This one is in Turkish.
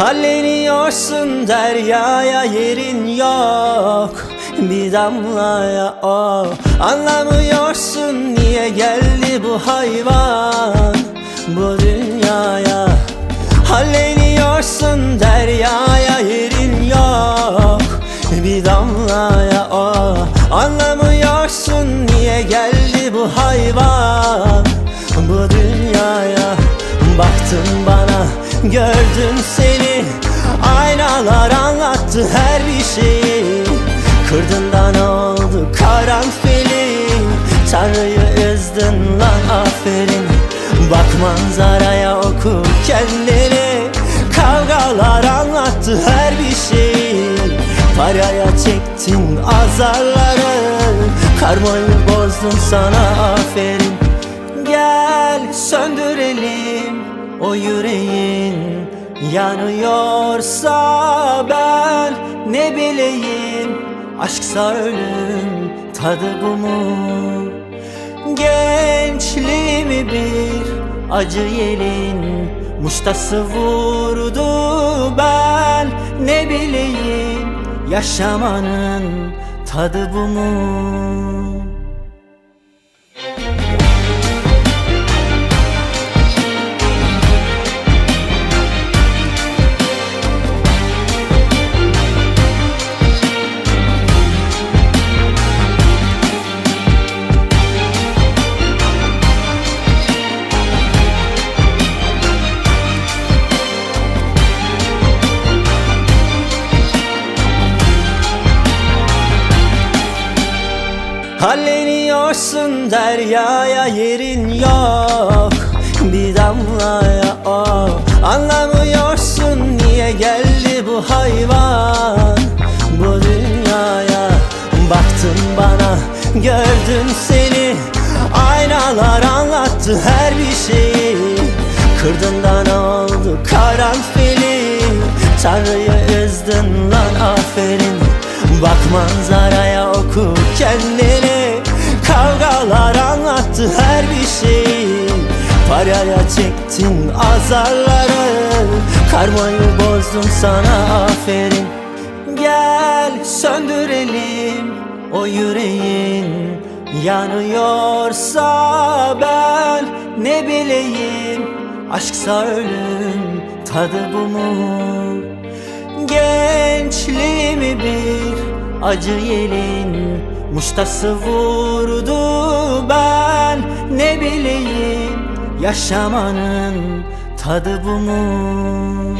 Halleniyorsun deryaya yerin yok. Bir damlaya o. Anlamıyorsun niye geldi bu hayvan Bu dünyaya. Halleniyorsun deryaya yerin yok. Bir damlaya o. Anlamıyorsun niye geldi bu hayvan Bu dünyaya. Baktın bana gördüm seni. Aynalar anlattı her bir şeyi. Kırdın da ne oldu karanfili. Tanrı'yı üzdün lan aferin. Bak manzaraya oku kendini. Kavgalar anlattı her bir şeyi. Paraya çektin azarları. Karmayı bozdun sana aferin. Gel söndürelim o yüreğin Yanıyorsa ben ne bileyim Aşksa ölüm tadı bu mu? Gençliğimi bir acı yelin Muştası vurdu ben ne bileyim Yaşamanın tadı bu mu Halleniyorsun deryaya yerin yok. Bir damlaya o Anlamıyorsun niye geldi bu hayvan? Bu dünyaya Baktın bana gördüm seni. Aynalar anlattı her bir şeyi. Kırdın da ne oldu karanfili. Tanrı'yı üzdün lan aferin. Bak manzaraya oku kendini çektin azarları Karmayı bozdun sana aferin. Gel söndürelim o yüreğin. Yanıyorsa ben ne bileyim. Aşksa ölüm tadı bu mu? Gençliğimi bir acı yelin Muştası vurdu ben ne bileyim Yaşamanın tadı bu mu